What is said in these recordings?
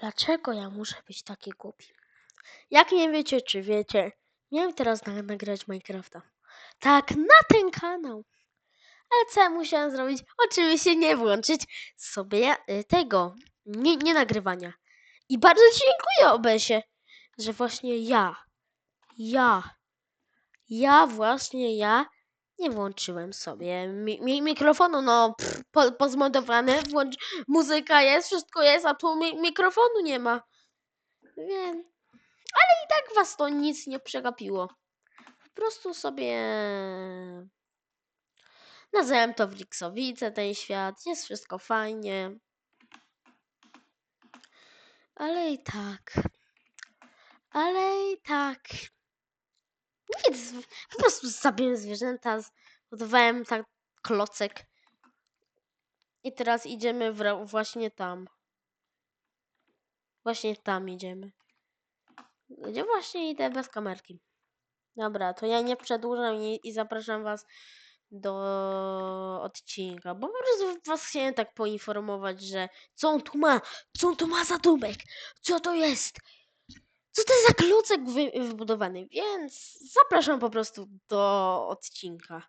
Dlaczego ja muszę być taki głupi? Jak nie wiecie, czy wiecie, miałem teraz na- nagrać Minecrafta. Tak, na ten kanał. Ale co ja musiałem zrobić? Oczywiście nie włączyć sobie y, tego, nie, nie nagrywania. I bardzo dziękuję Obesie, że właśnie ja, ja, ja właśnie ja nie włączyłem sobie mi, mi, mikrofonu, no pff, po, włącz, muzyka jest, wszystko jest, a tu mi, mikrofonu nie ma. Wiem, ale i tak was to nic nie przegapiło. Po prostu sobie nazwałem to Wliksowice, ten świat, jest wszystko fajnie. Ale i tak, ale i tak. Nic, po prostu zabiłem zwierzęta, zbudowałem tak klocek. I teraz idziemy właśnie tam. Właśnie tam idziemy. Gdzie właśnie idę bez kamerki. Dobra, to ja nie przedłużam i, i zapraszam was do odcinka, bo po prostu was chciałem tak poinformować, że co on tu ma, co on tu ma za dubek, co to jest, co to za klocek wy, wybudowany, więc zapraszam po prostu do odcinka.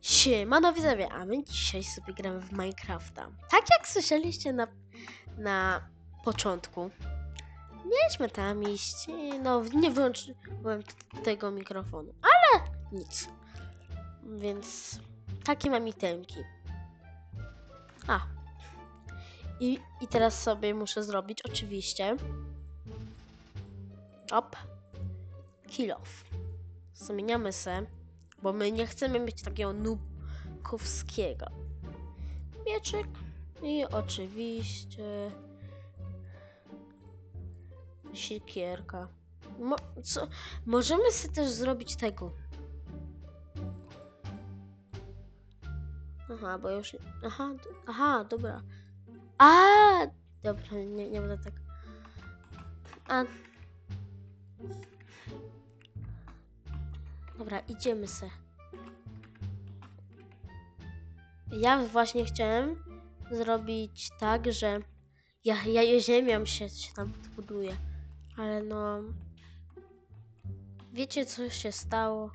Siemano widzowie, a my dzisiaj sobie gramy w Minecrafta. Tak jak słyszeliście na, na początku, mieliśmy tam iść, no nie wyłączyłem tego mikrofonu, ale nic. Więc takie mam itemki. A. I, I teraz sobie muszę zrobić oczywiście op kill off. Zmieniamy se, bo my nie chcemy mieć takiego nubkowskiego. Mieczyk i oczywiście siekierka. Mo co? Możemy sobie też zrobić tego. Aha, bo już. Aha, d- aha, dobra. A, dobra, nie, nie będę tak. A. Dobra, idziemy se. Ja właśnie chciałem zrobić tak, że ja, ja ziemią się, się tam buduje. Ale no. Wiecie, co się stało?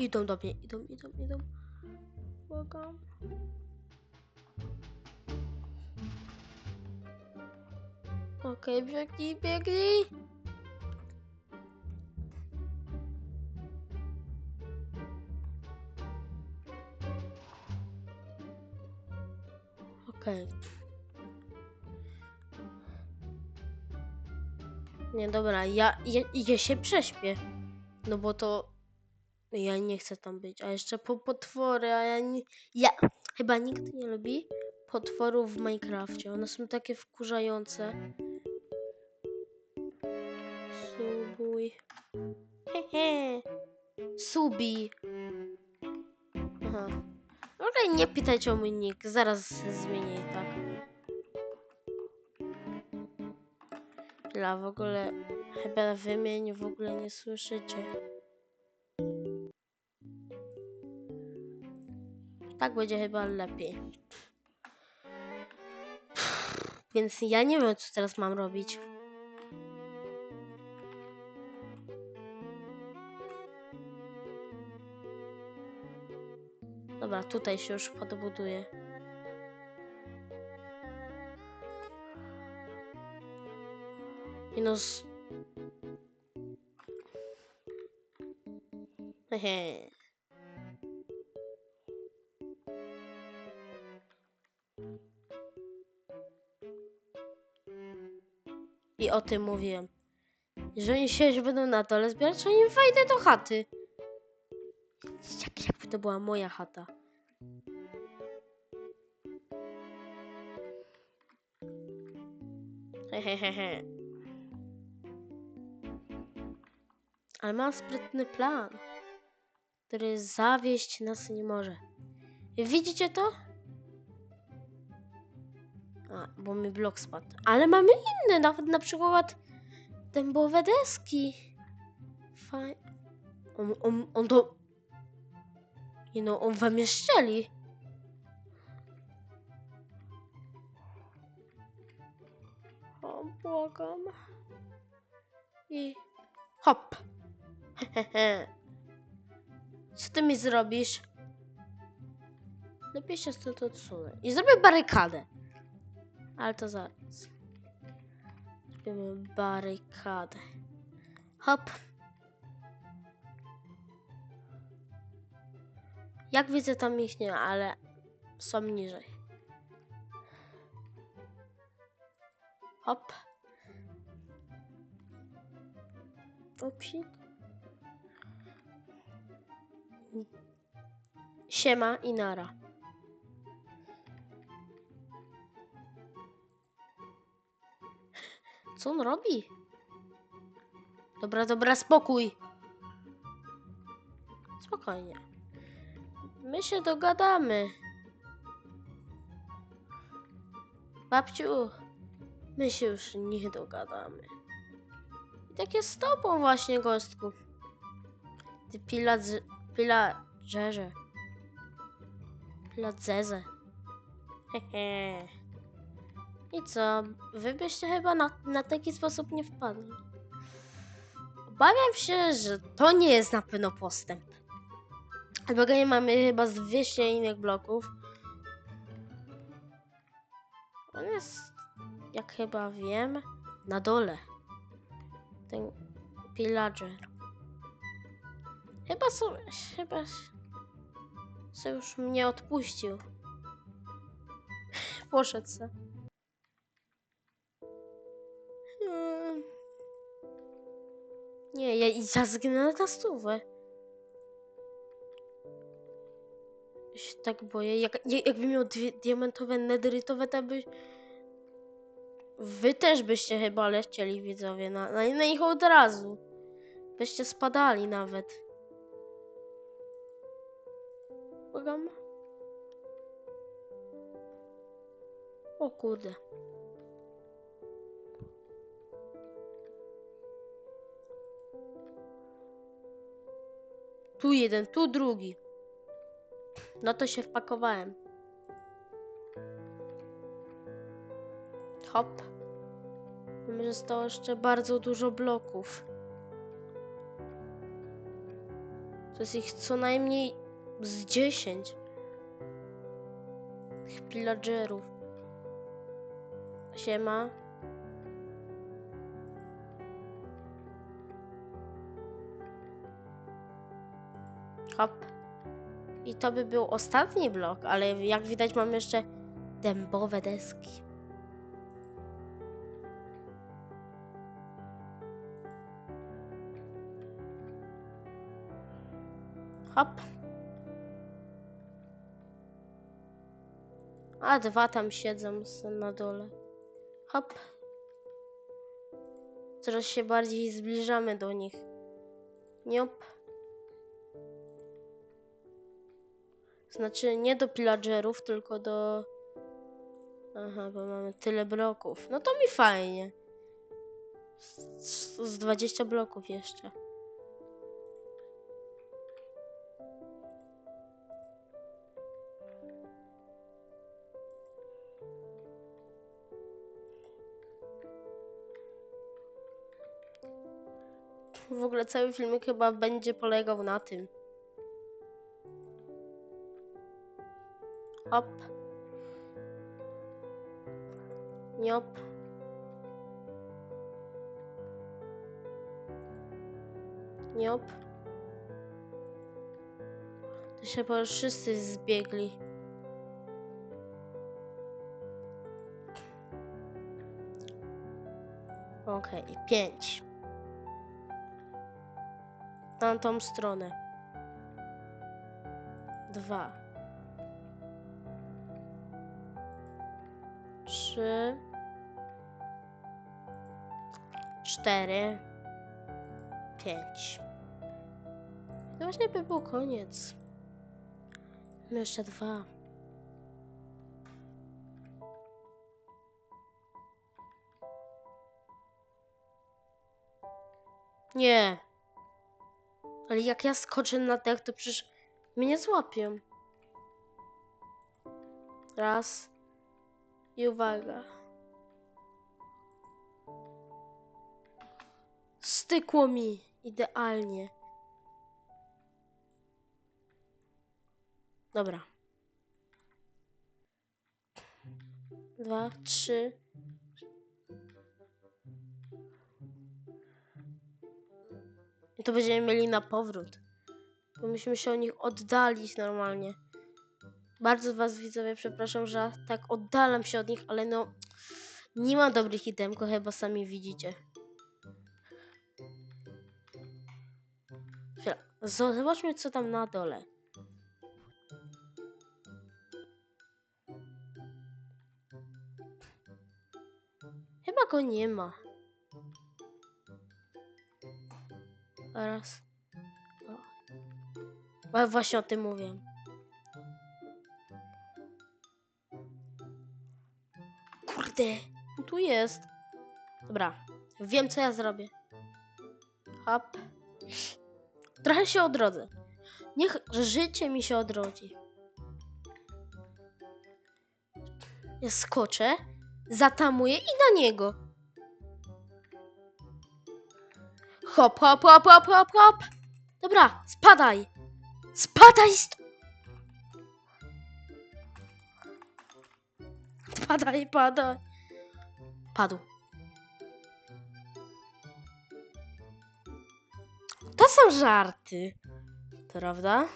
Idą do mnie, idą, idą, idą. Błagam. Okej, biegnij, biegnij. Okej. Nie, dobra, ja, ja, ja się prześpię. No bo to ja nie chcę tam być. A jeszcze po potwory, a ja nie. Ja chyba nikt nie lubi potworów w Minecrafcie. One są takie wkurzające. Subuj. Hehe. Subi. Aha. Okej, nie pytajcie o mój nick. Zaraz zmienię tak. Dla w ogóle. Chyba wymień w ogóle nie słyszycie. Tak będzie chyba lepiej. Więc ja nie wiem, co teraz mam robić. Dobra, tutaj się już podbuduję. Minus. Hehe. O tym mówiłem. Jeżeli się będą na dole zbierać, to nie wejdę do chaty. Jak, jakby to była moja chata. Hehehehe. Ale mam sprytny plan, który zawieść nas nie może. Widzicie to? A, bo mi blok spadł. Ale mamy inne, nawet na przykład dębowe deski. fajnie. On, on, on to... Nie no, on we mnie. O, błagam. I hop. Co ty mi zrobisz? Lepiej się stąd odsunę. I zrobię barykadę. Ale to zaraz. Zrobimy barykadę. Hop. Jak widzę tam ich nie, ale są niżej. Hop. Upsik. Siema i nara. Co on robi? Dobra, dobra, spokój. Spokojnie. My się dogadamy. Babciu, my się już nie dogadamy. I tak jest z tobą właśnie, gostku. Ty pila... dz- pila... Żerze. Pila dzeze. Hehe. I co? Wy byście chyba na, na taki sposób nie wpadli. Obawiam się, że to nie jest na pewno postęp. Dlatego nie mamy chyba z 200 innych bloków. On jest, jak chyba wiem, na dole. Ten pillager. Chyba są, chyba se już mnie odpuścił. Poszedł se. Hmm. Nie, ja, ja zginę na stówę. Się tak boję. Jak, jak- jakby miał dwie diamentowe, nederytowe, to by... Wy też byście chyba lecieli, widzowie, na, na, na od razu. Byście spadali nawet. Błagam. O kurde. Tu jeden, tu drugi. No to się wpakowałem. Hop. Że Zostało jeszcze bardzo dużo bloków. To jest ich co najmniej z 10. Tych pillagerów. Siema. Hop. I to by był ostatni blok, ale jak widać mam jeszcze dębowe deski. Hop. A dwa tam siedzą na dole. Hop. Coraz się bardziej zbliżamy do nich. Niop. Znaczy nie do pillagerów, tylko do... Aha, bo mamy tyle bloków. No to mi fajnie. Z, z 20 bloków jeszcze. W ogóle cały filmik chyba będzie polegał na tym. Hop. Niop. Niop. To się już wszyscy zbiegli. Okej, pięć. Na tą stronę. Dwa. Trzy. Cztery. Pięć. To właśnie by był koniec. Mamy jeszcze dwa. Nie. Ale jak ja skoczę na dech, to przecież mnie nie złapią. Raz. I uwaga. Stykło mi idealnie. Dobra. Dwa, trzy. I to będziemy mieli na powrót. Bo musimy się o nich oddalić normalnie. Bardzo was widzowie przepraszam, że tak oddalam się od nich, ale no nie ma dobrych itemków, chyba sami widzicie. Zobaczmy co tam na dole. Chyba go nie ma. Raz. Wa- Właśnie o tym mówię. Kurde, tu jest. Dobra, wiem co ja zrobię. Hop. Trochę się odrodzę. Niech życie mi się odrodzi. Ja skoczę, zatamuję i na niego. Hop, hop, hop, hop, hop, hop. Dobra, spadaj. Spadaj st- Padaj, padaj. Padł. To są żarty. Prawda?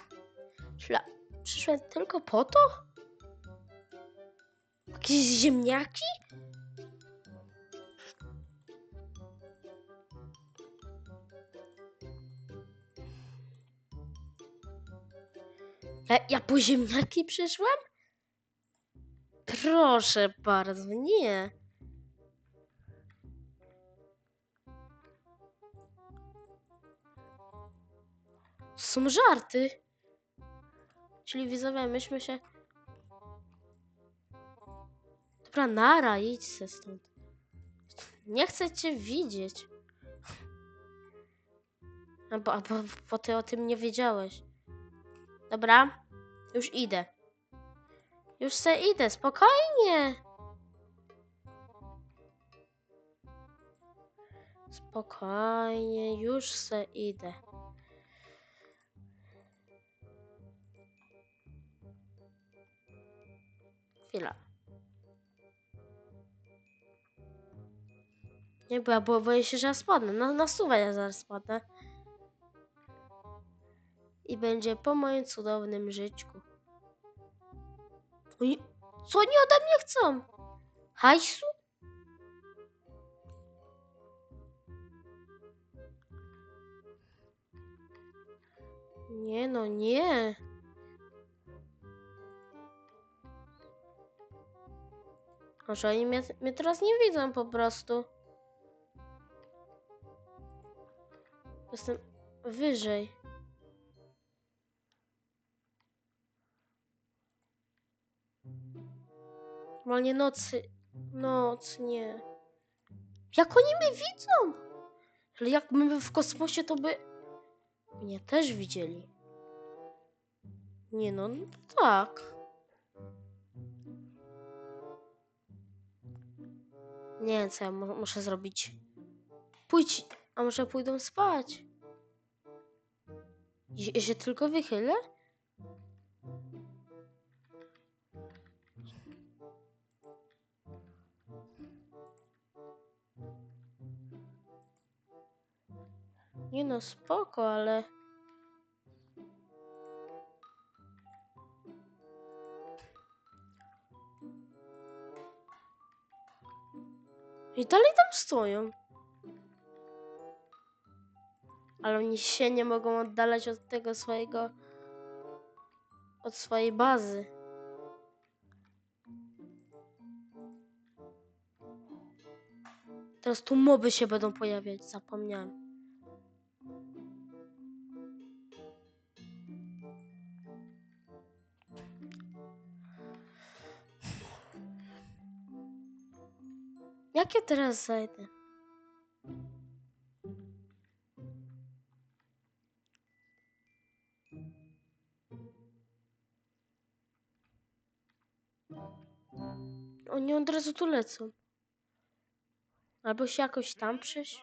Szla. Przyszłem tylko po to? Jakieś ziemniaki? Ja, ja po ziemniaki przyszłem? Proszę bardzo, nie. Są żarty. Czyli widzowie, myśmy się... Dobra, nara, idź se stąd. Nie chcę cię widzieć. A bo, bo, bo ty o tym nie wiedziałeś. Dobra, już idę. Już se idę, spokojnie. Spokojnie, już se idę. Chwila. Nie, bo ja bo, boję się, że ja spadnę. Na, na stówę ja zaraz spadnę. I będzie po moim cudownym. Oni, co oni ode mnie chcą? Hajsu? Nie no, nie. Może oni mnie, mnie teraz nie widzą po prostu. Jestem wyżej. Normalnie nocy. Noc, nie. Jak oni mnie widzą? Ale jak my w kosmosie, to by mnie też widzieli. Nie no, no tak. Nie co ja mu- muszę zrobić. Pójdź, a może pójdą spać? Ja się tylko wychylę? Nie no, spoko, ale... I dalej tam stoją. Ale oni się nie mogą oddalać od tego swojego... Od swojej bazy. Teraz tu moby się będą pojawiać, zapomniałem. Jakie teraz zajdę? Oni od razu tu lecą. Albo się jakoś tam przejść.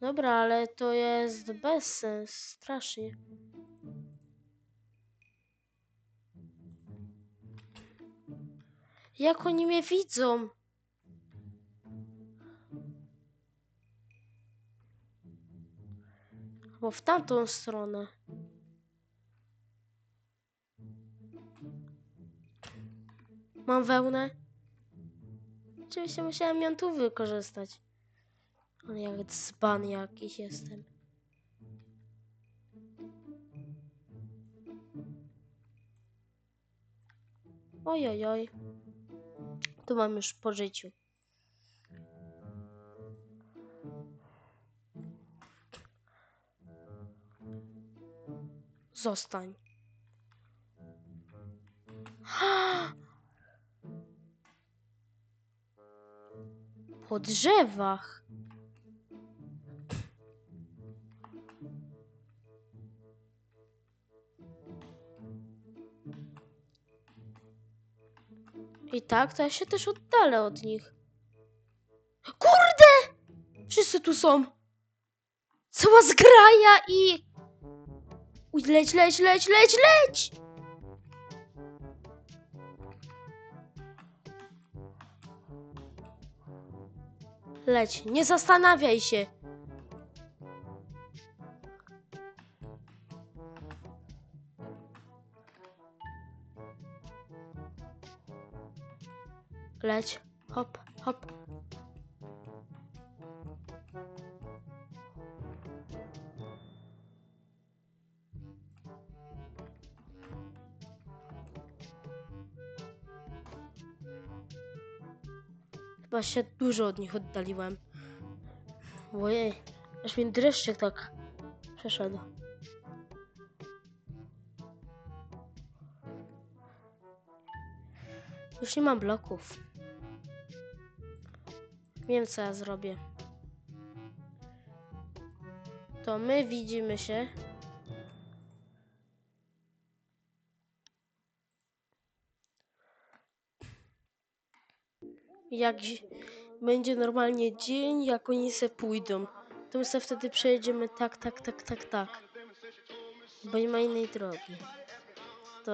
Dobra, ale to jest bez sens, strasznie. Jak oni mnie widzą? Bo w tamtą stronę. Mam wełnę. Oczywiście musiałem ją tu wykorzystać. Ale jak dzban jakiś jestem. Oj, oj, oj. Tu mam już po życiu. Zostań. Po drzewach. Tak, to ja się też oddalę od nich. Kurde! Wszyscy tu są. Cała zgraja i... Uj, leć, leć, leć, leć, leć! Leć, nie zastanawiaj się. Leć, hop, hop. Chyba się dużo od nich oddaliłem. Ojej, aż mi dreszczyk tak przeszedł. Już nie mam bloków. Wiem, co ja zrobię. To my widzimy się. Jak zi- będzie normalnie dzień, jak oni se pójdą, to my se wtedy przejedziemy tak, tak, tak, tak, tak. Bo nie ma innej drogi. To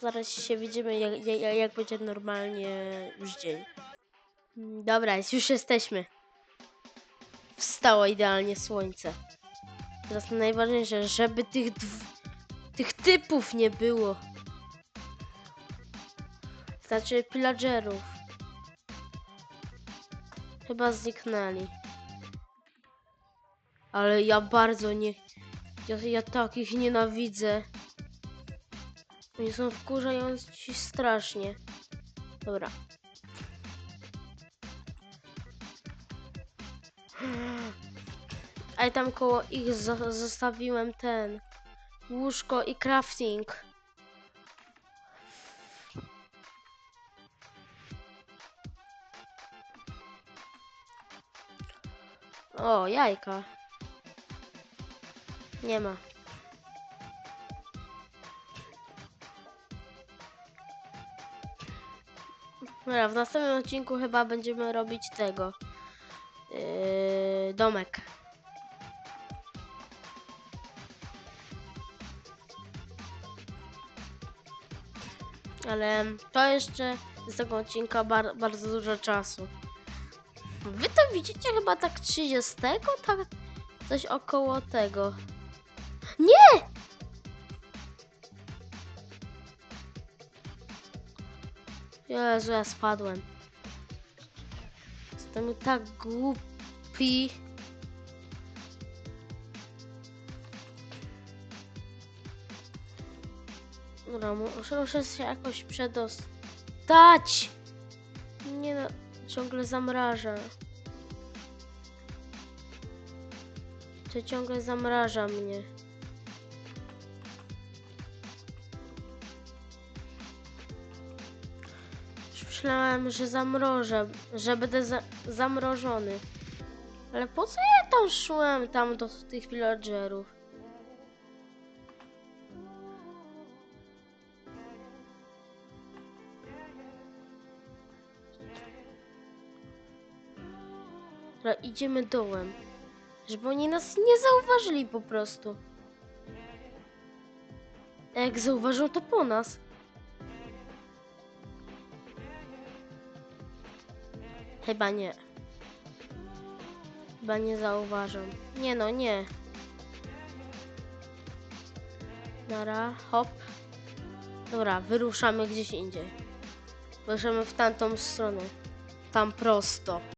zaraz się widzimy, jak, jak, jak będzie normalnie już dzień. Dobra, już jesteśmy. Wstało idealnie słońce. Teraz najważniejsze, żeby tych tych typów nie było. Znaczy pillagerów. Chyba zniknęli. Ale ja bardzo nie... Ja, ja takich nienawidzę. Oni są wkurzający strasznie. Dobra. A ja tam koło ich zo- zostawiłem ten łóżko i crafting. O, jajka. Nie ma. Dobra, w następnym odcinku chyba będziemy robić tego. Yy, domek. Ale to jeszcze z tego odcinka bar bardzo dużo czasu. Wy to widzicie chyba tak 30, tak coś około tego. Nie! Jezu, ja spadłem. Jestem tak głupi. Dobra, muszę, się jakoś przedostać. Nie no, ciągle zamraża. To ciągle zamraża mnie. Myślałem, że zamrożę, że będę za zamrożony. Ale po co ja tam szłem, tam do tych villagerów? Dobra, idziemy dołem. Żeby oni nas nie zauważyli po prostu. Jak zauważą, to po nas. Chyba nie. Chyba nie zauważą. Nie no, nie. Nara, hop. Dobra, wyruszamy gdzieś indziej. Wyruszamy w tamtą stronę. Tam prosto.